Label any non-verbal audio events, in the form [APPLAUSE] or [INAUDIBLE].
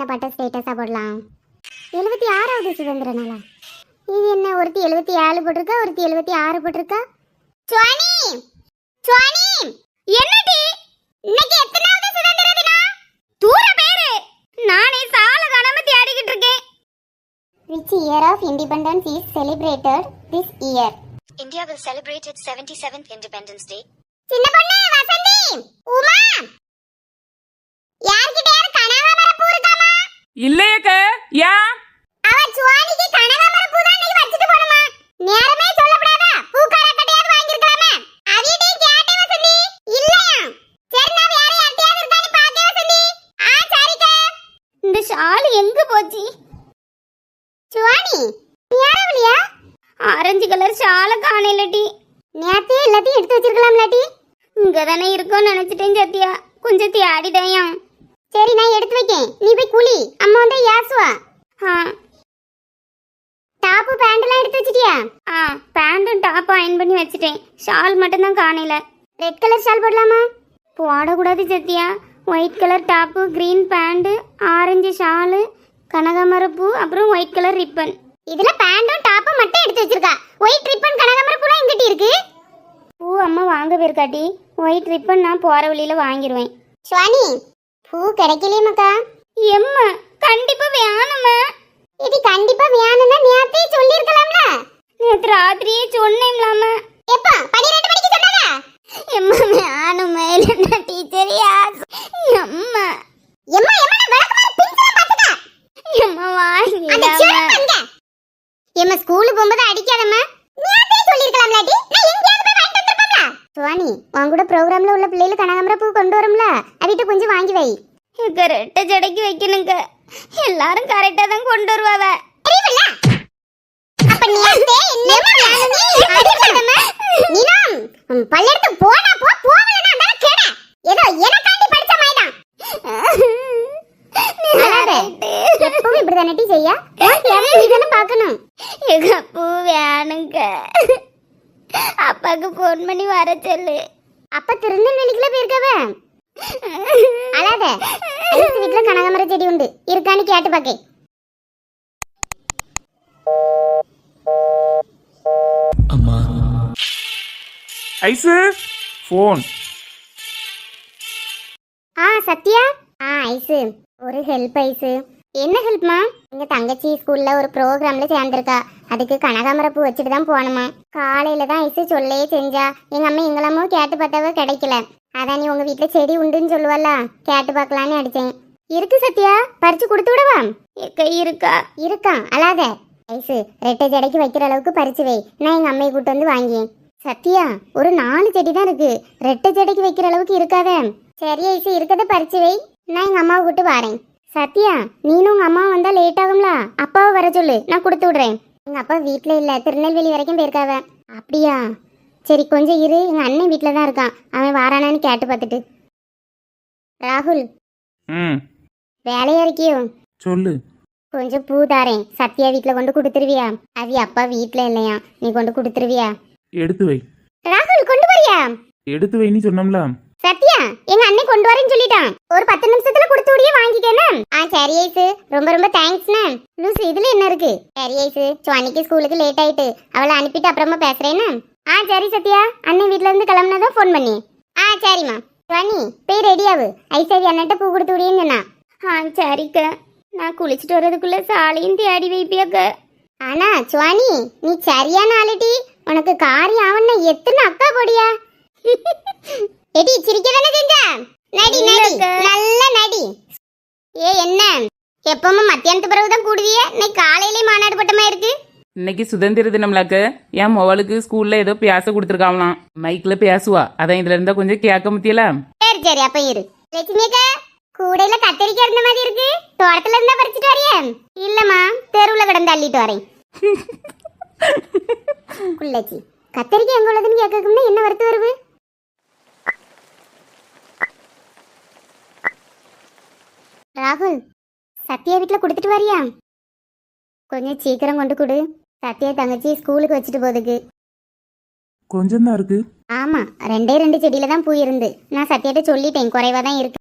என்ன பாட்ட ஸ்டேட்டஸா போடலாம்? எழுபத்தி ஆறாவது சுதந்திர நாளா இது என்ன ஒருத்தி எழுபத்தி ஏழு போட்டிருக்கா ஒருத்தி எழுபத்தி ஆறு போட்டிருக்கா? சுவானி! சுவானி! என்னடி? இன்னைக்கு எத்தனாவது சுதந்திர தினம்? தூர பேரு! நானே சால காணாம தேடிக்கிட்டு இருக்கேன். Which year of independence is celebrated this year? India will celebrate its 77th Independence Day. சின்ன பொண்ணு வசந்தி உமா யார்கிட்டயாவது கனகாமர பூ இருக்காமா இல்லையக்க ஏன்? அவ சுவானிக்கு கனகாமர பூ தான் நீ வச்சிட்டு போணுமா? நேரமே சொல்லப்படாதா பூக்கார கட்டையாவது வாங்கிருக்கலாமே அவியட்டையும் கேட்டே வசந்தி இல்லையா? சரி நான் வேற யார்ட்டையாவது இருக்கான்னு பாக்கே வசந்தி ஆ சரிக்க. இந்த ஷால் எங்க போச்சு? சுவானி யாரவளியா ஆரஞ்சு கலர் ஷால காணலடி நேத்தே எல்லாத்தையும் எடுத்து வச்சிருக்கலாம்லாட்டி. இங்க தானே இருக்கோம்னு நினைச்சிட்டேன் சத்யா. கொஞ்சம் தேடிதையா சரி நான் எடுத்து வைக்கேன். நீ போய் குளி. அம்மா வந்து யாசுவா ஆ. டாப்பு பேண்ட்லாம் எடுத்து வச்சிட்டியா? ஆ பேண்டும் டாப்பும் அயன் பண்ணி வச்சிட்டேன். ஷால் மட்டும்தான் காணல. ரெட் கலர் ஷால் போடலாமா? போடக்கூடாது Sathya white colour top green pant orange shawl கனகாமர பூ அப்புறம் ஒயிட் கலர் ரிப்பன். இதுல பேண்டும் டாப்பும் மட்டும் எடுத்து வச்சிருக்கா. ஒயிட் ரிப்பன் கனகாமர எங்கிட்ட இருக்கு? பூ அம்மா வாங்க போயிருக்காட்டி. ஒயிட் ரிப்பன் நான் போற வழியில வாங்கிடுவேன் சுவானி பூ கிடைக்கலையே மக்கா எம்மா கண்டிப்பா வேணுமா இது கண்டிப்பா வேணும்னா நேத்தே சொல்லிருக்கலாம்ல நேத்து ராத்திரியே சொன்னேன்லாம எப்பா 12 மணிக்கு சொன்னதா எம்மா வேணுமா இல்லன்னா டீச்சர் யாஸ் எம்மா. எம்மா எம்மா விளக்கமா பிரிச்சுலாம் பாத்துட்டா எம்மா வாங்கி எம்மா ஸ்கூலுக்கு போகும்போது அடிக்காதம்மா. நேத்தே சொல்லிருக்கலாம்லாடி நான் வாங்கிட்டு சுவானி உன் கூட ப்ரோக்ராம்ல உள்ள பிள்ளைகள் கனகாமர பூ கொண்டு வரும்ல அவிட்ட கொஞ்சம் வாங்கி வை. கரெக்டா ஜடைக்கு வைக்கணுங்க. எல்லாரும் கரெக்டா தான் கொண்டு வருவாவ. அப்ப நேத்தே என்னமா வேணுமே அடிக்காதம்மா நீலாம் பள்ளெடுத்து போனா போ போவலனா அந்த கேட ஏதோ எனக்காண்டி படிச்ச மாதிரிதான். எப்பவும் இப்படிதானே டீ செய்ய? நீதானே பார்க்கணும். எங்க பூ வேணுங்க. அப்பாக்கு ஃபோன் பண்ணி வர சொல்லு. அப்பா திருநெல்வேலிக்குள்ள போயிருக்கவ? அழாத. ஐஸ் வீட்ல கனகாமர செடி உண்டு. இருக்கான்னு கேட்டு பாக்கே அம்மா. ஐசு ஃபோன் ஆ சத்யா? ஆ ஐசு. ஒரு ஹெல்ப் ஐசு. என்ன ஹெல்ப்மா எங்க தங்கச்சி ஸ்கூல்ல ஒரு ப்ரோக்ராம்ல சேர்ந்திருக்கா. அதுக்கு கனகாமர பூ வச்சுட்டு தான் போகணுமா? காலையில தான் ஐசு சொல்லே செஞ்சா. எங்க அம்மா எங்களாமோ கேட்டு பார்த்தாவ கிடைக்கல. அதான் நீ உங்க வீட்ல செடி உண்டுன்னு சொல்லுவல்ல? கேட்டு பார்க்கலான்னு அடிச்சேன். இருக்கு சத்யா பறிச்சு கொடுத்து விடவா? இருக்கா இருக்கா. அழாத. ஐசு ரெட்டை ஜடைக்கு வைக்கிற அளவுக்கு பறிச்சு வை. நான் எங்க அம்மையை கூட்டு வந்து வாங்கியேன். சத்யா ஒரு நாலு செடி தான் இருக்கு. ரெட்டை ஜடைக்கு வைக்கிற அளவுக்கு இருக்காதே. சரி ஐசு இருக்கத பறிச்சு வை. நான் எங்க அம்மாவை கூட்டு வரேன். சத்யா நீனும் உங்க அம்மா வந்தா லேட் ஆகும்ல? அப்பாவை வர சொல்லு. நான் கொடுத்து விடுறேன். எங்க அப்பா வீட்ல இல்ல. திருநெல்வேலி வரைக்கும் போயிருக்காவ. அப்படியா? சரி கொஞ்சம் இரு. எங்க அண்ணன் வீட்ல தான் இருக்கான். அவன் வாரானான்னு கேட்டு பார்த்துட்டு. ராகுல். ம். வேலையா இருக்கியோ? சொல்லு. கொஞ்சம் பூ தாரேன். சத்யா வீட்ல கொண்டு கொடுத்துருவியா? அவி அப்பா வீட்ல இல்லையா? நீ கொண்டு கொடுத்துருவியா? எடுத்து வை. ராகுல் கொண்டு வரியா எடுத்து வைன்னு சொன்னோம்ல. சத்யா எங்க அண்ணன் கொண்டு வரேன்னு சொல்லிட்டான். ஒரு பத்து நிமிஷத்துல கொடுத்து விடியே ஆ சரி ஐசு. ரொம்ப ரொம்ப மேம் லூசு இதுல என்ன இருக்கு? சரி ஐசு. சுவானிக்கு ஸ்கூலுக்கு லேட் ஆயிட்டு. அவளை அனுப்பிட்டு அப்புறமா பேசுறேன்னு ஆ சரி சத்யா. அண்ணன் வீட்ல இருந்து கிளம்புனதான் ஃபோன் பண்ணி. ஆ சரிம்மா சுவானி போய் ரெடி ஆகு ஐசரி அண்ணன்ட்ட பூ கொடுத்து விடியேன்னு சொன்னா. ஆ சரிக்கா நான் குளிச்சுட்டு வர்றதுக்குள்ள சாலையும் தேடி வைப்பியாக்க ஆனா சுவானி நீ சரியான ஆளுடி. உனக்கு காரியம் ஆவன்னா எத்தனை அக்கா கொடியா [LAUGHS] எடி சிரிக்க எப்பவும் மத்தியானத்து பிறகு தான் கூடுவிய இன்னைக்கு காலையிலே மாநாடு பட்டமா இருக்கு? இன்னைக்கு சுதந்திர தினம்லாக்க. என் மொபைலுக்கு ஸ்கூல்ல ஏதோ பேச கொடுத்துருக்காங்களாம். மைக்ல பேசுவா அதான் இதுல இருந்தா கொஞ்சம் கேட்க முத்தியல? சரி சரி அப்ப இரு. லட்சுமி அக்கா கூடையில கத்தரிக்காய் இருந்த மாதிரி இருக்கு. தோட்டத்துல இருந்தா பறிச்சுட்டு வரியா. இல்லம்மா தெருவுல கிடந்து அள்ளிட்டு வரேன். குள்ளச்சி கத்தரிக்காய் எங்க உள்ளதுன்னு கேட்கணும்னா என்ன வருத்து வருது ராகுல் சத்யா வீட்ல கொடுத்துட்டு வரியா? கொஞ்சம் சீக்கிரம் கொண்டு கொடு. சத்யா தங்கச்சி ஸ்கூலுக்கு வச்சுட்டு போதுக்கு கொஞ்சம் தான் இருக்கு. ஆமா ரெண்டே ரெண்டு செடியில தான் பூ இருந்து. நான் சத்யாட்ட சொல்லிட்டேன் குறைவா தான் இருக்கு.